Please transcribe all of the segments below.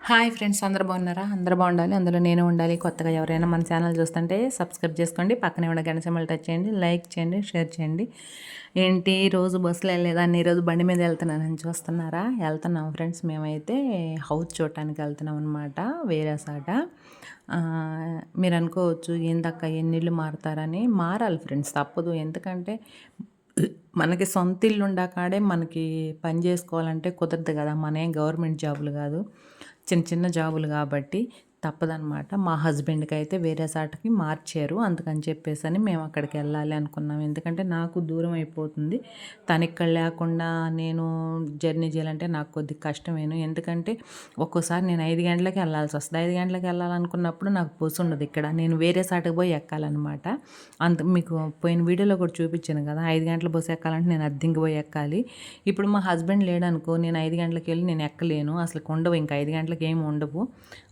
Hi friends అందరు బాగున్నారా? అందరూ బాగుండాలి అందులో నేను ఉండాలి. కొత్తగా ఎవరైనా మన ఛానల్ చూస్తుంటే సబ్స్క్రైబ్ చేసుకోండి. పక్కనే ఉన్న గంట సింబల్ టచ్ చేయండి లైక్ చేయండి షేర్ చేయండి. ఏంటి రోజు బస్సులో ఈ ఈరోజు బండి మీద వెళ్తున్నానని చూస్తున్నారా? వెళ్తున్నాం ఫ్రెండ్స్ మేమైతే హౌస్ చూడటానికి వెళ్తున్నాం అనమాట వేరే సాట. మీరు అనుకోవచ్చు ఏందక్క ఎన్నిళ్ళు మారుతారని? మారాలి ఫ్రెండ్స్ తప్పదు. ఎందుకంటే మనకి సొంత ఇల్లు ఉండకాడే మనకి పని చేసుకోవాలంటే కుదరదు కదా. మనేం గవర్నమెంట్ జాబులు కాదు. చిన్న చిన్న జాబులు కాబట్టి తప్పదనమాట మా హస్బెండ్కి అయితే వేరే సాటకి మార్చారు. అందుకని చెప్పేసి అని మేము అక్కడికి వెళ్ళాలి అనుకున్నాం. ఎందుకంటే నాకు దూరం అయిపోతుంది. తను ఇక్కడ లేకుండా నేను జర్నీ చేయాలంటే నాకు కొద్దిగా కష్టమేను. ఎందుకంటే ఒక్కోసారి నేను ఐదు గంటలకి వెళ్ళాల్సి వస్తుంది. ఐదు గంటలకు వెళ్ళాలనుకున్నప్పుడు నాకు బస్సు ఉండదు ఇక్కడ. నేను వేరే సాటకి పోయి ఎక్కాలన్నమాట. అంత మీకు పోయిన వీడియోలో కూడా చూపించాను కదా. ఐదు గంటల బస్సు ఎక్కాలంటే నేను అద్దెంకి పోయి ఎక్కాలి. ఇప్పుడు మా హస్బెండ్ లేడనుకో నేను ఐదు గంటలకు వెళ్ళి నేను ఎక్కలేను. అసలు ఉండవు ఇంకా ఐదు గంటలకు ఏమి ఉండవు.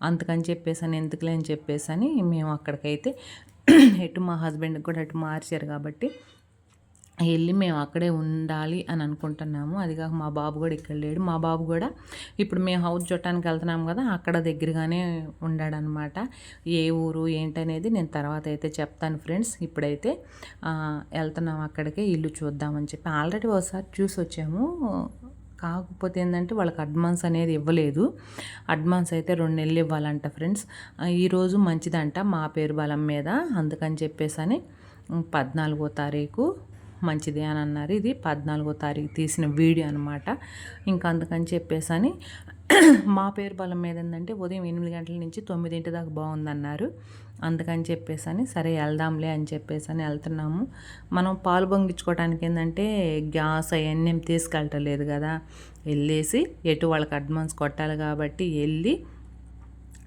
అందుకని చెప్పి అని ఎందుకులే అని చెప్పేసి అని మేము అక్కడికైతే ఎటు మా హస్బెండ్కి కూడా అటు మార్చారు కాబట్టి వెళ్ళి మేము అక్కడే ఉండాలి అని అనుకుంటున్నాము. అది కాక మా బాబు కూడా ఇక్కడ లేడు. మా బాబు కూడా ఇప్పుడు మేము హౌస్ చూడటానికి వెళ్తున్నాం కదా అక్కడ దగ్గరగానే ఉన్నాడనమాట ఏ ఊరు ఏంటనేది నేను తర్వాత అయితే చెప్తాను ఫ్రెండ్స్. ఇప్పుడైతే వెళ్తున్నాం అక్కడికే ఇల్లు చూద్దామని చెప్పి. ఆల్రెడీ ఒకసారి చూసి వచ్చాము కాకపోతే ఏంటంటే వాళ్ళకి అడ్వాన్స్ అనేది ఇవ్వలేదు. అడ్వాన్స్ అయితే రెండు నెలలు ఇవ్వాలంట ఫ్రెండ్స్ ఈరోజు మంచిదంట మా పేరు బలం మీద. అందుకని చెప్పేసి అని పద్నాలుగో తారీఖు మంచిది అని అన్నారు. ఇది పద్నాలుగో తారీఖు తీసిన వీడియో అనమాట ఇంకా అందుకని చెప్పేసి అని మా పేరు బలం మీద ఏంటంటే ఉదయం ఎనిమిది గంటల నుంచి తొమ్మిదింటి దాకా బాగుందన్నారు. అందుకని చెప్పేసి అని సరే వెళ్దాంలే అని చెప్పేసి అని వెళ్తున్నాము. మనం పాలు పొంగించుకోవడానికి ఏంటంటే గ్యాస్ అవన్నీ ఏం తీసుకెళ్ళటలేదు కదా. వెళ్ళేసి ఎటు వాళ్ళకి అడ్వాన్స్ కొట్టాలి కాబట్టి వెళ్ళి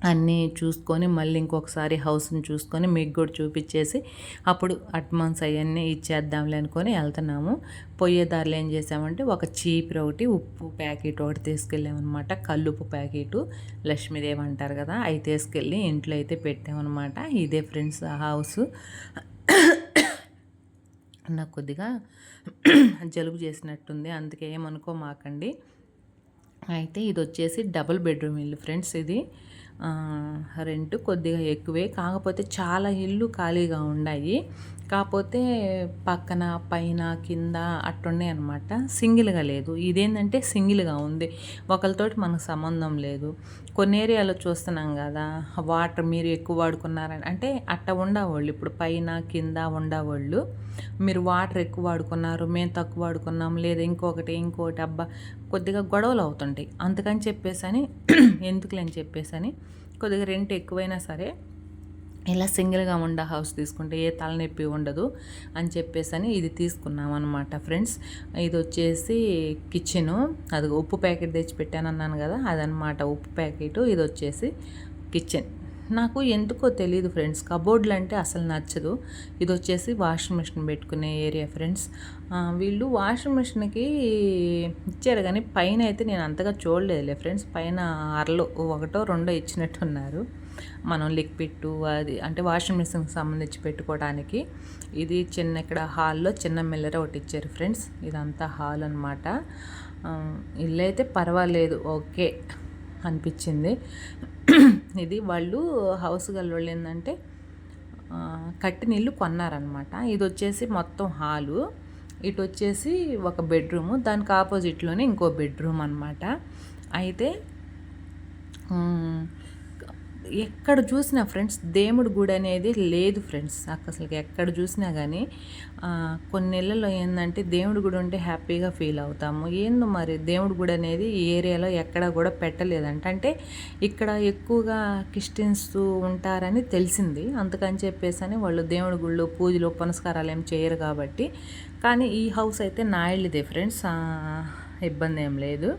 అన్నీ చూసుకొని మళ్ళీ ఇంకొకసారి హౌస్ని చూసుకొని మీకు కూడా చూపించేసి అప్పుడు అడ్వాన్స్ అవన్నీ ఇచ్చేద్దాంలే అనుకొని వెళ్తున్నాము. పోయే దారిలో ఏం చేసామంటే ఒక చీపురు ఒకటి ఉప్పు ప్యాకెట్ ఒకటి తీసుకెళ్ళామన్నమాట. కల్లుప్పు ప్యాకెట్ లక్ష్మీదేవి అంటారు కదా అవి తీసుకెళ్ళి ఇంట్లో అయితే పెట్టామన్నమాట. ఇదే ఫ్రెండ్స్ హౌస్. నాకు కొద్దిగా జలుబు చేసినట్టుంది అందుకే ఏమనుకో మాకండి అయితే ఇది వచ్చేసి డబుల్ బెడ్రూమ్ ఇల్లు ఫ్రెండ్స్ ఇది. రెంట్ కొద్దిగా ఎక్కువే. కాకపోతే చాలా ఇల్లు ఖాళీగా ఉన్నాయి కాకపోతే పక్కన పైన కింద అట్టున్నాయి అనమాట సింగిల్గా లేదు. ఇదేంటంటే సింగిల్గా ఉంది. ఒకరితోటి మనకు సంబంధం లేదు. కొన్ని ఏరియాలో చూస్తున్నాం కదా వాటర్ మీరు ఎక్కువ వాడుకున్నారని. అంటే అట్ట ఉండేవాళ్ళు. ఇప్పుడు పైన కింద ఉండేవాళ్ళు. మీరు వాటర్ ఎక్కువ వాడుకున్నారు మేము తక్కువ వాడుకున్నాం లేదా ఇంకొకటి ఇంకోటి అబ్బా కొద్దిగా గొడవలు అవుతుంటాయి. అందుకని చెప్పేసి అని ఎందుకులే అని చెప్పేసి అని కొద్దిగా రెంట్ ఎక్కువైనా సరే ఇలా సింగిల్గా ఉండే హౌస్ తీసుకుంటే ఏ తలనొప్పి ఉండదు అని చెప్పేసి అని ఇది తీసుకున్నాం అనమాట ఫ్రెండ్స్. ఇది వచ్చేసి కిచెను. అది ఉప్పు ప్యాకెట్ తెచ్చి పెట్టాను అన్నాను కదా అదనమాట ఉప్పు ప్యాకెట్. ఇది వచ్చేసి కిచెన్. నాకు ఎందుకో తెలియదు ఫ్రెండ్స్. కబోర్డ్లు అంటే అసలు నచ్చదు. ఇది వచ్చేసి వాషింగ్ మిషన్ పెట్టుకునే ఏరియా ఫ్రెండ్స్. వీళ్ళు వాషింగ్ మిషన్కి ఇచ్చారు కానీ పైన అయితే నేను అంతగా చూడలేదులే ఫ్రెండ్స్. పైన అరలు ఒకటో రెండో ఇచ్చినట్టున్నారు. మనం లిక్విడ్ అది అంటే వాషింగ్ మిషన్కి సంబంధించి పెట్టుకోవడానికి. ఇది చిన్న ఇక్కడ హాల్లో చిన్న మిల్లర్ ఒకటి ఇచ్చారు ఫ్రెండ్స్. ఇదంతా హాల్ అనమాట ఇల్లు అయితే పర్వాలేదు. ఓకే అనిపించింది. ఇది వాళ్ళు హౌస్ గల్లోళ్ళు ఏంటంటే కట్టి నీళ్ళు కొన్నారనమాట ఇది వచ్చేసి మొత్తం హాలు. ఇటు వచ్చేసి ఒక బెడ్రూము దానికి ఆపోజిట్లోనే ఇంకో బెడ్రూమ్ అనమాట అయితే ఎక్కడ చూసినా ఫ్రెండ్స్ దేవుడి గుడి అనేది లేదు ఫ్రెండ్స్. అసలు ఎక్కడ చూసినా కానీ కొన్ని నెలల్లో ఏంటంటే దేవుడి గుడి ఉంటే హ్యాపీగా ఫీల్ అవుతాము. ఏందో మరి దేవుడి గుడి అనేది ఈ ఏరియాలో ఎక్కడ కూడా పెట్టలేదంట. అంటే ఇక్కడ ఎక్కువగా క్రిస్టియన్స్ ఉంటారని తెలిసింది. అందుకని చెప్పేసి అని వాళ్ళు దేవుడి గుళ్ళు పూజలు పునస్కారాలు ఏం చేయరు కాబట్టి. కానీ ఈ హౌస్ అయితే నా ఇల్లుదే ఫ్రెండ్స్. ఇబ్బంది ఏం లేదు.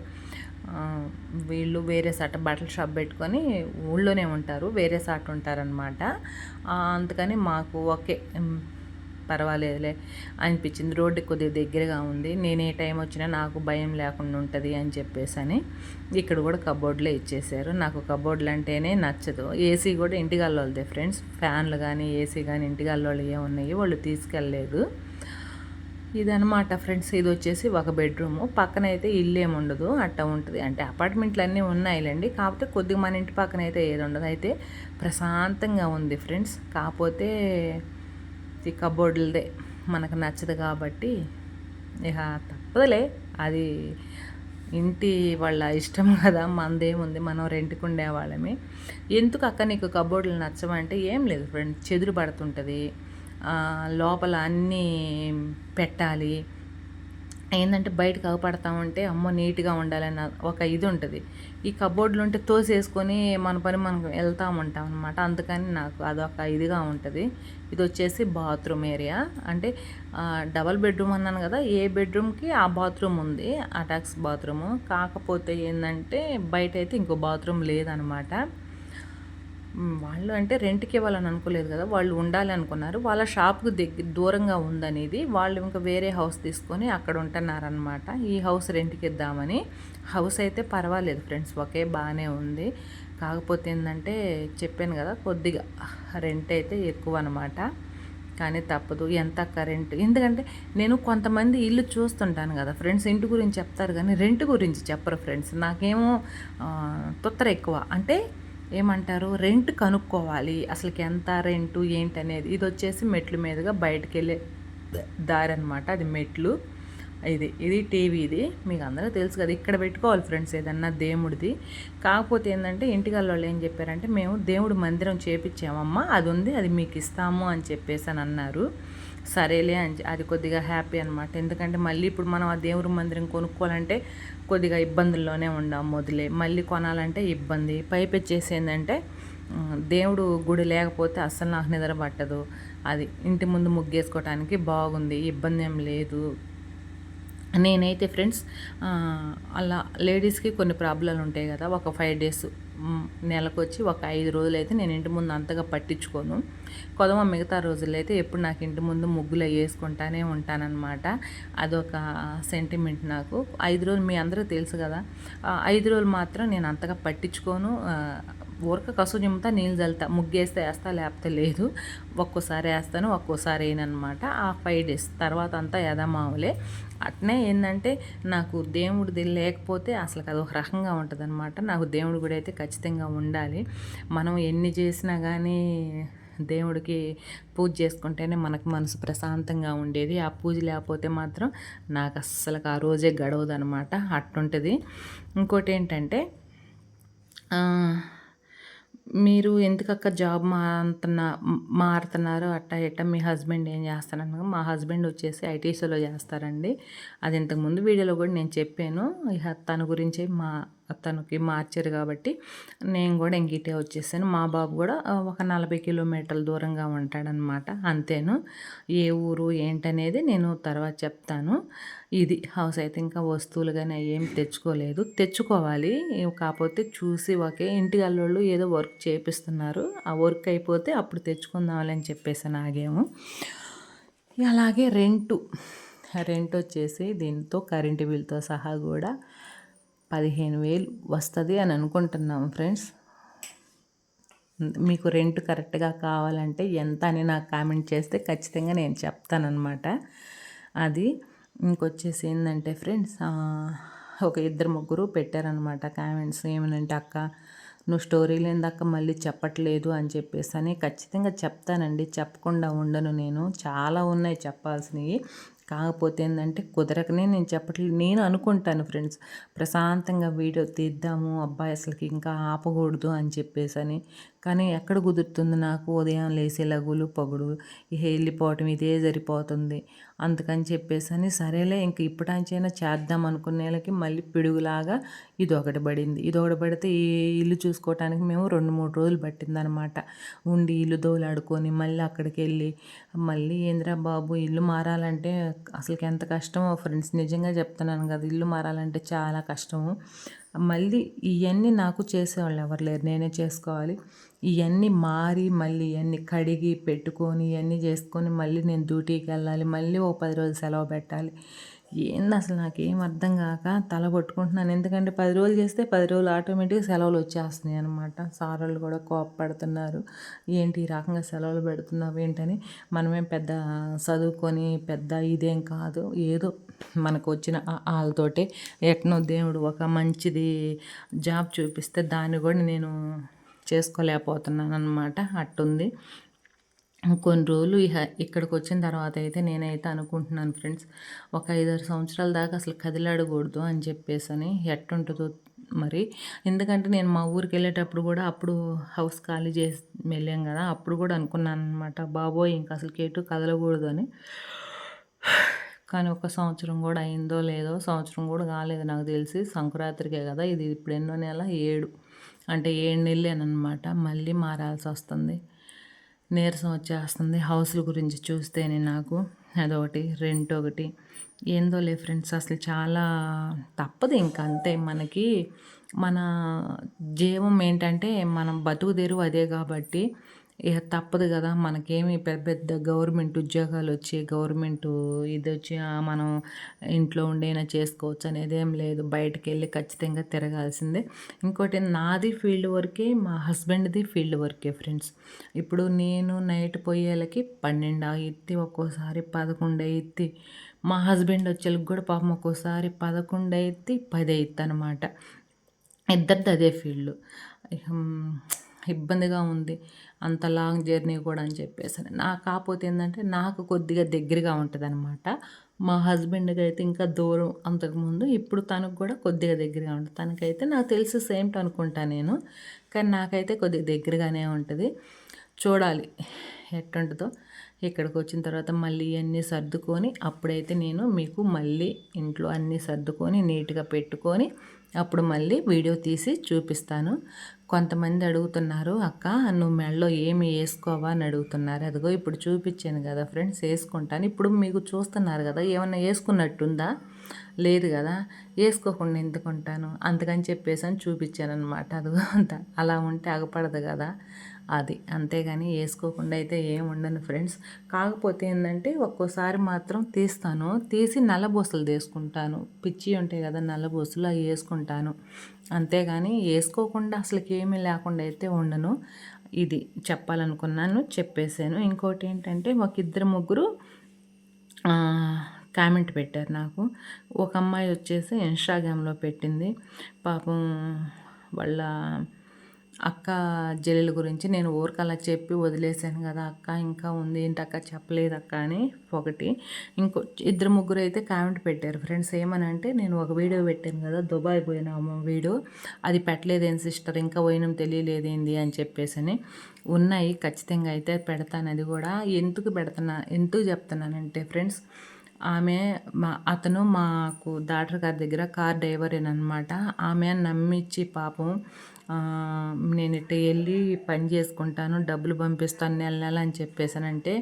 వీళ్ళు వేరే సాట బట్టల షాప్ పెట్టుకొని ఊళ్ళోనే ఉంటారు వేరే సాట ఉంటారనమాట అందుకని మాకు ఓకే పర్వాలేదులే అనిపించింది. రోడ్డు కొద్దిగా దగ్గరగా ఉంది నేను ఏ టైం వచ్చినా నాకు భయం లేకుండా ఉంటుంది అని చెప్పేసి అని ఇక్కడ కూడా కబోర్డ్లే ఇచ్చేసారు నాకు కబోర్డ్లు అంటేనే నచ్చదు. ఏసీ కూడా ఇంటిగల్లోదే ఫ్రెండ్స్. ఫ్యాన్లు కానీ ఏసీ కానీ ఇంటిగల్లోళ్ళు ఏమున్నాయి? వాళ్ళు తీసుకెళ్ళలేదు. ఇదనమాట ఫ్రెండ్స్ ఇది వచ్చేసి ఒక బెడ్రూము. పక్కన అయితే ఇల్లు ఏమి ఉండదు అట్ట ఉంటుంది. అంటే అపార్ట్మెంట్లు అన్నీ ఉన్నాయిలేండి. కాకపోతే కొద్దిగా మన ఇంటి పక్కన అయితే ఏది ఉండదు. అయితే ప్రశాంతంగా ఉంది ఫ్రెండ్స్. కాకపోతే ఈ కబోర్డులదే మనకు నచ్చదు కాబట్టి ఇక తప్పదులే. అది ఇంటి వాళ్ళ ఇష్టం కదా మనదేముంది మనం రెంట్కి ఉండేవాళ్ళమే ఎందుకు అక్క నీకు కబోర్డులు నచ్చమంటే ఏం లేదు ఫ్రెండ్స్. చెదురు పడుతుంటుంది. లోపల అన్నీ పెట్టాలి. ఏంటంటే బయటకు అగపడతా ఉంటే అమ్మో నీట్గా ఉండాలన్న ఒక ఇది ఉంటుంది. ఈ కబోర్డులు ఉంటే తోసేసుకొని మన పని మనం వెళ్తూ ఉంటాం అనమాట అందుకని నాకు అదొక ఇదిగా ఉంటుంది. ఇది వచ్చేసి బాత్రూమ్ ఏరియా. అంటే డబల్ బెడ్రూమ్ అన్నాను కదా ఏ బెడ్రూమ్కి ఆ బాత్రూమ్ ఉంది అటాక్స్ బాత్రూము. కాకపోతే ఏంటంటే బయట అయితే ఇంకో బాత్రూమ్ లేదనమాట వాళ్ళు అంటే రెంట్కి ఇవ్వాలని అనుకోలేదు కదా వాళ్ళు ఉండాలి అనుకున్నారు. వాళ్ళ షాప్కు దగ్గర దూరంగా ఉందనేది వాళ్ళు ఇంకా వేరే హౌస్ తీసుకొని అక్కడ ఉంటున్నారనమాట ఈ హౌస్ రెంట్కి ఇద్దామని. హౌస్ అయితే పర్వాలేదు ఫ్రెండ్స్ ఒకే బాగానే ఉంది. కాకపోతే ఏంటంటే చెప్పాను కదా కొద్దిగా రెంట్ అయితే ఎక్కువ అనమాట కానీ తప్పదు ఎంత కరెంట్ ఎందుకంటే నేను కొంతమంది ఇల్లు చూస్తుంటాను కదా ఫ్రెండ్స్ ఇంటి గురించి చెప్తారు కానీ రెంట్ గురించి చెప్పరు ఫ్రెండ్స్. నాకేమో తొత్తర ఎక్కువ. అంటే ఏమంటారు? రెంట్ కనుక్కోవాలి. అసలుకి ఎంత రెంటు ఏంటి అనేది ఇది వచ్చేసి మెట్లు మీదుగా బయటకు వెళ్ళే దారి అనమాట అది మెట్లు. ఇది ఇది టీవీ ఇది. మీకు అందరూ తెలుసు కదా ఇక్కడ పెట్టుకోవాలి ఫ్రెండ్స్ ఏదన్నా దేవుడిది. కాకపోతే ఏంటంటే ఇంటికల్ వాళ్ళు ఏం చెప్పారంటే మేము దేవుడు మందిరం చేపించామమ్మా అది ఉంది అది మీకు ఇస్తాము అని చెప్పేసి అని అన్నారు సరేలే అని అది కొద్దిగా హ్యాపీ అనమాట ఎందుకంటే మళ్ళీ ఇప్పుడు మనం ఆ దేవుడి మందిరం కొనుక్కోవాలంటే కొద్దిగా ఇబ్బందుల్లోనే ఉండాం మొదలే. మళ్ళీ కొనాలంటే ఇబ్బంది. పైపెచ్చేసి ఏంటంటే దేవుడు గుడి లేకపోతే అస్సలు నాకు నిద్ర పట్టదు. అది ఇంటి ముందు ముగ్గేసుకోవటానికి బాగుంది ఇబ్బంది ఏం లేదు. నేనైతే ఫ్రెండ్స్ అలా లేడీస్కి కొన్ని ప్రాబ్లాలు ఉంటాయి కదా ఒక ఫైవ్ డేస్ నెలకు వచ్చి ఒక ఐదు రోజులు అయితే నేను ఇంటి ముందు అంతగా పట్టించుకోను. కొదమ మిగతా రోజులైతే అయితే ఎప్పుడు నాకు ఇంటి ముందు ముగ్గులు వేసుకుంటానే ఉంటానన్నమాట. అదొక సెంటిమెంట్ నాకు. ఐదు రోజులు మీ అందరూ తెలుసు కదా. ఐదు రోజులు మాత్రం నేను అంతగా పట్టించుకోను. ఊరక కసు చిమ్ముతా నీళ్ళు చల్లుతా ముగ్గేస్తే వేస్తా లేకపోతే లేదు. ఒక్కోసారి వేస్తాను ఒక్కోసారి వేయనమాట ఆ ఫైవ్ డేస్. తర్వాత అంతా యథమావులే అట్నే ఏంటంటే నాకు దేవుడిది లేకపోతే అసలు అది ఒక రకంగా ఉంటుంది అనమాట నాకు దేవుడు కూడా అయితే ఖచ్చితంగా ఉండాలి. మనం ఎన్ని చేసినా కానీ దేవుడికి పూజ చేసుకుంటేనే మనకు మనసు ప్రశాంతంగా ఉండేది. ఆ పూజ లేకపోతే మాత్రం నాకు అస్సలు ఆ రోజే గడవదు అనమాట అట్టుంటుంది. ఇంకోటి ఏంటంటే మీరు ఎందుకక్క జాబ్ మారుతున్నా మారుతున్నారు? అట్టా ఇట్టా మీ హస్బెండ్ ఏం చేస్తారన్న మా హస్బెండ్ వచ్చేసి ఐటీసీలో చేస్తారండి. అది ఇంతకుముందు వీడియోలో కూడా నేను చెప్పాను. ఇక తన గురించి మా తనకి మార్చారు కాబట్టి నేను కూడా ఇంకిటే వచ్చేసాను. మా బాబు కూడా ఒక నలభై కిలోమీటర్ల దూరంగా ఉంటాడనమాట అంతేను ఏ ఊరు ఏంటనేది నేను తర్వాత చెప్తాను. ఇది హౌస్ అయితే ఇంకా వస్తువులు కానీ ఏం తెచ్చుకోలేదు. తెచ్చుకోవాలి కాకపోతే చూసి ఒకే ఇంటి వాళ్ళు ఏదో వర్క్ చేపిస్తున్నారు. ఆ వర్క్ అయిపోతే అప్పుడు తెచ్చుకుందామని చెప్పేసాను చెప్పేసి అలాగే రెంటు రెంట్ వచ్చేసి దీంతో కరెంటు బిల్తో సహా కూడా పదిహేను వేలు వస్తుంది అని అనుకుంటున్నాం ఫ్రెండ్స్. మీకు రెంట్ కరెక్ట్గా కావాలంటే ఎంత అని నాకు కామెంట్ చేస్తే ఖచ్చితంగా నేను చెప్తానమాట అది ఇంకొచ్చేసి ఏంటంటే ఫ్రెండ్స్ ఒక ఇద్దరు ముగ్గురు పెట్టారనమాట కామెంట్స్. ఏమనంటే అక్క నువ్వు స్టోరీ లేనిదక్క మళ్ళీ చెప్పట్లేదు అని చెప్పేసి అని ఖచ్చితంగా చెప్తానండి. చెప్పకుండా ఉండను నేను. చాలా ఉన్నాయి చెప్పాల్సినవి. కాకపోతే ఏంటంటే కుదరకనే నేను చెప్పట్లేదు. నేను అనుకుంటాను ఫ్రెండ్స్ ప్రశాంతంగా వీడియో తీద్దాము అబ్బాయి అసలుకి ఇంకా ఆపకూడదు అని చెప్పేసి అని కానీ ఎక్కడ కుదురుతుంది నాకు? ఉదయం లేసే లగులు పొగుడు వెళ్ళిపోవటం ఇదే సరిపోతుంది. అందుకని చెప్పేసి అని సరేలే ఇంక ఇప్పటాంచైనా చేద్దాం అనుకునేలకి మళ్ళీ పిడుగులాగా ఇది ఒకటి పడింది. ఇది ఒకటి పడితే ఈ ఇల్లు చూసుకోవటానికి మేము రెండు మూడు రోజులు పట్టిందనమాట. ఉండి ఇల్లు దోలాడుకొని మళ్ళీ అక్కడికి వెళ్ళి మళ్ళీ ఏంద్రా బాబు ఇల్లు మారాలంటే అసలుకి ఎంత కష్టమో ఫ్రెండ్స్ నిజంగా చెప్తున్నాను కదా ఇల్లు మారాలంటే చాలా కష్టము. మళ్ళీ ఇవన్నీ నాకు చేసేవాళ్ళు ఎవరు లేరు నేనే చేసుకోవాలి. ఇవన్నీ మారి మళ్ళీ ఇవన్నీ కడిగి పెట్టుకొని ఇవన్నీ చేసుకొని మళ్ళీ నేను డ్యూటీకి వెళ్ళాలి మళ్ళీ ఓ పది రోజులు సెలవు పెట్టాలి. ఏంది అసలు నాకేం అర్థం కాక తల కొట్టుకుంటున్నాను ఎందుకంటే పది రోజులు చేస్తే పది రోజులు ఆటోమేటిక్గా సెలవులు వచ్చేస్తున్నాయి అనమాట సార్ వాళ్ళు కూడా కోపపడుతున్నారు. ఏంటి ఈ రకంగా సెలవులు పెడుతున్నావు ఏంటని. మనమేం పెద్ద చదువుకొని పెద్ద ఇదేం కాదు. ఏదో మనకు వచ్చిన వాళ్ళతోటే ఎట్నో దేవుడు ఒక మంచిది జాబ్ చూపిస్తే దాన్ని కూడా నేను చేసుకోలేకపోతున్నాను అనమాట అట్టుంది. కొన్ని రోజులు ఇహ ఇక్కడికి వచ్చిన తర్వాత అయితే నేనైతే అనుకుంటున్నాను ఫ్రెండ్స్ ఒక ఐదారు సంవత్సరాల దాకా అసలు కదిలాడకూడదు అని చెప్పేసి అని ఎట్టుంటుందో మరి. ఎందుకంటే నేను మా ఊరికి వెళ్ళేటప్పుడు కూడా అప్పుడు హౌస్ ఖాళీ చేసి వెళ్ళాం కదా అప్పుడు కూడా అనుకున్నాను అనమాట బాబోయ్ ఇంకా అసలు కేటు కదలకూడదు అని కానీ ఒక సంవత్సరం కూడా అయిందో లేదో సంవత్సరం కూడా కాలేదు నాకు తెలిసి సంక్రాంతికే కదా ఇది ఇప్పుడు ఎన్నో నెల ఏడు అంటే ఏడు నెలలేనమాట మళ్ళీ మారాల్సి వస్తుంది నీరసం వచ్చేస్తుంది. హౌస్ల గురించి చూస్తేనే నాకు అదొకటి రెంట్ ఒకటి. ఏందో లే ఫ్రెండ్స్ అసలు చాలా తప్పదు ఇంకా అంతే. మనకి మన జీవం ఏంటంటే మనం బతుకు తెరువు అదే కాబట్టి ఇక తప్పదు కదా. మనకేమి పెద్ద పెద్ద గవర్నమెంట్ ఉద్యోగాలు వచ్చి గవర్నమెంట్ ఇది వచ్చి మనం ఇంట్లో ఉండైనా చేసుకోవచ్చు అనేది ఏం లేదు. బయటకు వెళ్ళి ఖచ్చితంగా తిరగాల్సిందే. ఇంకోటి నాది ఫీల్డ్ వర్కే మా హస్బెండ్ది ఫీల్డ్ వర్కే ఫ్రెండ్స్. ఇప్పుడు నేను నైట్ పోయేళ్ళకి పన్నెండు ఎత్తి ఒక్కోసారి పదకొండు ఎత్తి. మా హస్బెండ్ వచ్చేళ్ళకి కూడా పాపం ఒక్కోసారి పదకొండు అయ్యిద్ది పది అయ్యిద్ది అనమాట ఇద్దరిది అదే ఫీల్డ్. ఇబ్బందిగా ఉంది. అంత లాంగ్ జర్నీ కూడా అని చెప్పేసి నా కాకపోతే ఏంటంటే నాకు కొద్దిగా దగ్గరగా ఉంటుంది అనమాట మా హస్బెండ్కి అయితే ఇంకా దూరం అంతకుముందు. ఇప్పుడు తనకు కూడా కొద్దిగా దగ్గరగా ఉంటుంది. తనకైతే నాకు తెలిసి సేమ్ అనుకుంటా నేను. కానీ నాకైతే కొద్దిగా దగ్గరగానే ఉంటుంది. చూడాలి ఎట్టుంటుందో ఇక్కడికి వచ్చిన తర్వాత మళ్ళీ అన్నీ సర్దుకొని అప్పుడైతే నేను మీకు మళ్ళీ ఇంట్లో అన్నీ సర్దుకొని నీట్గా పెట్టుకొని అప్పుడు మళ్ళీ వీడియో తీసి చూపిస్తాను. కొంతమంది అడుగుతున్నారు అక్క నువ్వు మెడలో ఏమి వేసుకోవా? అని అడుగుతున్నారు. అదిగో ఇప్పుడు చూపించాను కదా ఫ్రెండ్స్ వేసుకుంటాను. ఇప్పుడు మీకు చూస్తున్నారు కదా ఏమన్నా వేసుకున్నట్టుందా? లేదు కదా వేసుకోకుండా ఎందుకుంటాను అందుకని చెప్పేసి అని చూపించాను అనమాట అదిగో అంత. అలా ఉంటే అగపడదు కదా. అది. అంతేగాని వేసుకోకుండా అయితే ఏం ఉండను ఫ్రెండ్స్. కాకపోతే ఏంటంటే ఒక్కోసారి మాత్రం తీస్తాను. తీసి నల్లబోసలు తీసుకుంటాను. పిచ్చి ఉంటాయి కదా నల్లబోసలు అవి వేసుకుంటాను. అంతేగాని వేసుకోకుండా అసలుకి ఏమీ లేకుండా అయితే ఉండను. ఇది చెప్పాలనుకున్నాను చెప్పేశాను. ఇంకోటి ఏంటంటే ఒక ఇద్దరు ముగ్గురు కామెంట్ పెట్టారు నాకు. ఒక అమ్మాయి వచ్చేసి ఇన్స్టాగ్రామ్లో పెట్టింది. పాపం వాళ్ళ అక్క జల్లుల గురించి నేను ఊరికి అలా చెప్పి వదిలేశాను కదా అక్క ఇంకా ఉంది ఏంటి అక్క చెప్పలేదు అక్క అని ఒకటి. ఇంకో ఇద్దరు ముగ్గురు అయితే కామెంట్ పెట్టారు. ఫ్రెండ్స్ ఏమని అంటే నేను ఒక వీడియో పెట్టాను కదా దుబాయ్ పోయిన వీడియో అది పెట్టలేదేం సిస్టర్ ఇంకా పోయినాం తెలియలేదేంది అని చెప్పేసి ఉన్నాయి ఖచ్చితంగా అయితే పెడతాను అది కూడా. ఎందుకు పెడుతున్నా ఎందుకు చెప్తున్నానంటే ఫ్రెండ్స్ ఆమె మా అతను మాకు డాక్టర్ గారి దగ్గర కార్ డ్రైవరేనమాట ఆమె నమ్మిచ్చి పాపం నేను ఇట్ట వెళ్ళి పని చేసుకుంటాను డబ్బులు పంపిస్తాను నెల నెల అని చెప్పేసానంటే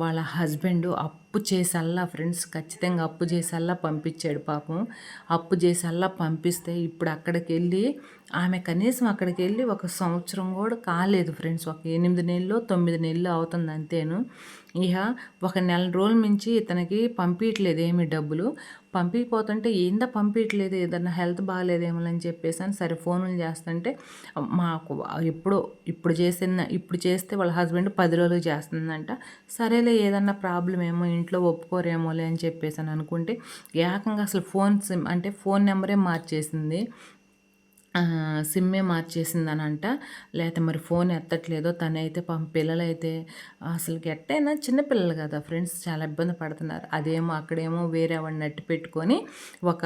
వాళ్ళ హస్బెండ్ అప్పు చేసల్లా ఫ్రెండ్స్ ఖచ్చితంగా అప్పు చేసల్లా పంపించాడు పాపం. అప్పు చేసల్లా పంపిస్తే ఇప్పుడు అక్కడికి వెళ్ళి ఆమె కనీసం అక్కడికి వెళ్ళి ఒక సంవత్సరం కూడా కాలేదు ఫ్రెండ్స్. ఒక ఎనిమిది నెలలు తొమ్మిది నెలలు అవుతుంది అంతేను. ఇహ ఒక నెల రోజుల మించి ఇతనికి పంపించలేదు ఏమి డబ్బులు. పంపిపోతుంటే ఏందా పంపించట్లేదు ఏదన్నా హెల్త్ బాగాలేదేమో అని చెప్పేసి అని సరే ఫోన్లు చేస్తుంటే మాకు ఎప్పుడో ఇప్పుడు చేసిన ఇప్పుడు చేస్తే వాళ్ళ హస్బెండ్ పది రోజులు చేస్తుందంట. సరేలే ఏదన్నా ప్రాబ్లం ఏమో ఇంట్లో ఒప్పుకోరేమోలే అని చెప్పేసి అని అనుకుంటే ఏకంగా అసలు ఫోన్ సిమ్ అంటే ఫోన్ నెంబరే మార్చేసింది. సిమ్మే మార్చేసిందనంట. లేకపోతే మరి ఫోన్ ఎత్తట్లేదో తనైతే పాపం పిల్లలైతే అసలు ఎట్టయినా చిన్నపిల్లలు కదా ఫ్రెండ్స్ చాలా ఇబ్బంది పడుతున్నారు. అదేమో అక్కడేమో వేరే వాడిని నట్టి పెట్టుకొని ఒక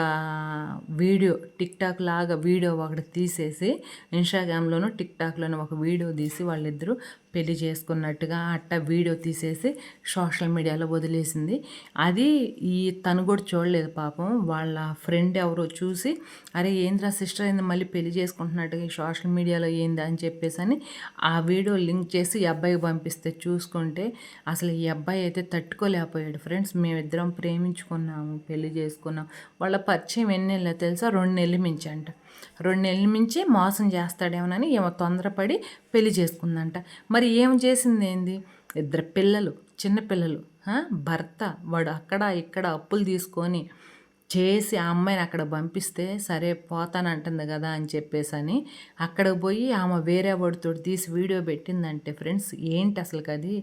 వీడియో టిక్ టాక్ లాగా వీడియో ఒకటి తీసేసి ఇన్స్టాగ్రామ్లోనూ టిక్ టాక్లోనూ ఒక వీడియో తీసి వాళ్ళిద్దరూ పెళ్ళి చేసుకున్నట్టుగా అట్ట వీడియో తీసేసి సోషల్ మీడియాలో వదిలేసింది. అది ఈ తను కూడా చూడలేదు పాపం. వాళ్ళ ఫ్రెండ్ ఎవరో చూసి అరే ఏంద్రా సిస్టర్ అయింది మళ్ళీ పెళ్ళి చేసుకుంటున్నట్టుగా సోషల్ మీడియాలో ఏంది అని చెప్పేసి అని ఆ వీడియో లింక్ చేసి ఈ అబ్బాయికి పంపిస్తే చూసుకుంటే అసలు ఈ అబ్బాయి అయితే తట్టుకోలేకపోయాడు. ఫ్రెండ్స్ మేమిద్దరం ప్రేమించుకున్నాము పెళ్ళి చేసుకున్నాం. వాళ్ళ పరిచయం ఎన్ని నెలలు తెలుసా? రెండు నెలలు మించి అంట రెండు నెలల మించి మోసం చేస్తాడేమోనని ఏమో తొందరపడి పెళ్ళి చేసుకుందంట. మరి ఏం చేసింది ఏంది? ఇద్దరు పిల్లలు చిన్నపిల్లలు భర్త వాడు అక్కడ ఇక్కడ అప్పులు తీసుకొని చేసి ఆ అమ్మాయిని అక్కడ పంపిస్తే సరే పోతానంటుంది కదా అని చెప్పేసి అని అక్కడికి పోయి ఆమె వేరే వాడితో తీసి వీడియో పెట్టిందంటే ఫ్రెండ్స్ ఏంటి అసలు అది?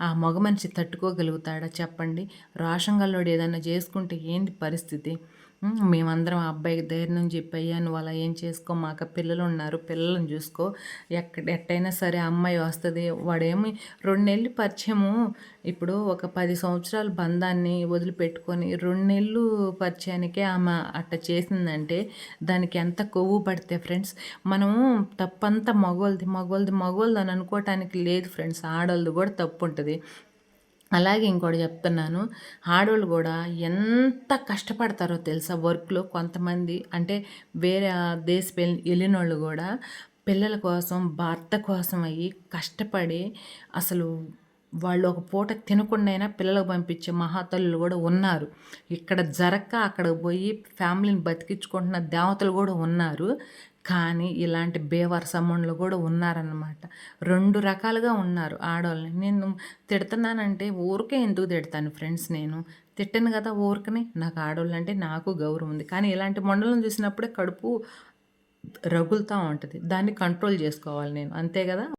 ఆ మగ మనిషి తట్టుకోగలుగుతాడా చెప్పండి? రాషన్ ఏదైనా చేసుకుంటే ఏంటి పరిస్థితి? మేమందరం ఆ అబ్బాయికి ధైర్యం చెప్పి అయ్యా నువ్వు అలా ఏం చేసుకో మాకు పిల్లలు ఉన్నారు పిల్లలను చూసుకో. ఎక్కడ ఎట్టయినా సరే అమ్మాయి వస్తుంది. వాడేమి రెండు నెలలు పరిచయము. ఇప్పుడు ఒక పది సంవత్సరాల బంధాన్ని వదిలిపెట్టుకొని రెండు నెలలు పరిచయానికే ఆమె అట్ట చేసిందంటే దానికి ఎంత కొవ్వు పడితే ఫ్రెండ్స్? మనము తప్పంతా మగోళ్ళది మగోళ్ళది మగోళ్ళది అని అనుకోవటానికి లేదు ఫ్రెండ్స్. ఆడోళ్ళది కూడా తప్పు ఉంటుంది అలాగే ఇంకోటి చెప్తున్నాను. ఆడవాళ్ళు కూడా ఎంత కష్టపడతారో తెలుసా వర్క్లో కొంతమంది. అంటే వేరే దేశ వెళ్ళిన వాళ్ళు కూడా పిల్లల కోసం భర్త కోసం అయ్యి కష్టపడి అసలు వాళ్ళు ఒక పూట తినకుండా పిల్లలకు పంపించే మహాతల్లు కూడా ఉన్నారు. ఇక్కడ జరక్క అక్కడ పోయి ఫ్యామిలీని బతికించుకుంటున్న దేవతలు కూడా ఉన్నారు. కానీ ఇలాంటి బేవర్ సమ్ముళ్ళు కూడా ఉన్నారన్నమాట. రెండు రకాలుగా ఉన్నారు ఆడవాళ్ళని నేను తిడుతున్నానంటే ఊరికే ఎందుకు తిడతాను ఫ్రెండ్స్ నేను? తిట్టను కదా ఊరికనే? నాకు ఆడవాళ్ళు అంటే నాకు గౌరవం ఉంది. కానీ ఇలాంటి మండలం చూసినప్పుడే కడుపు రగులుతూ ఉంటుంది. దాన్ని కంట్రోల్ చేసుకోవాలి నేను. అంతే కదా?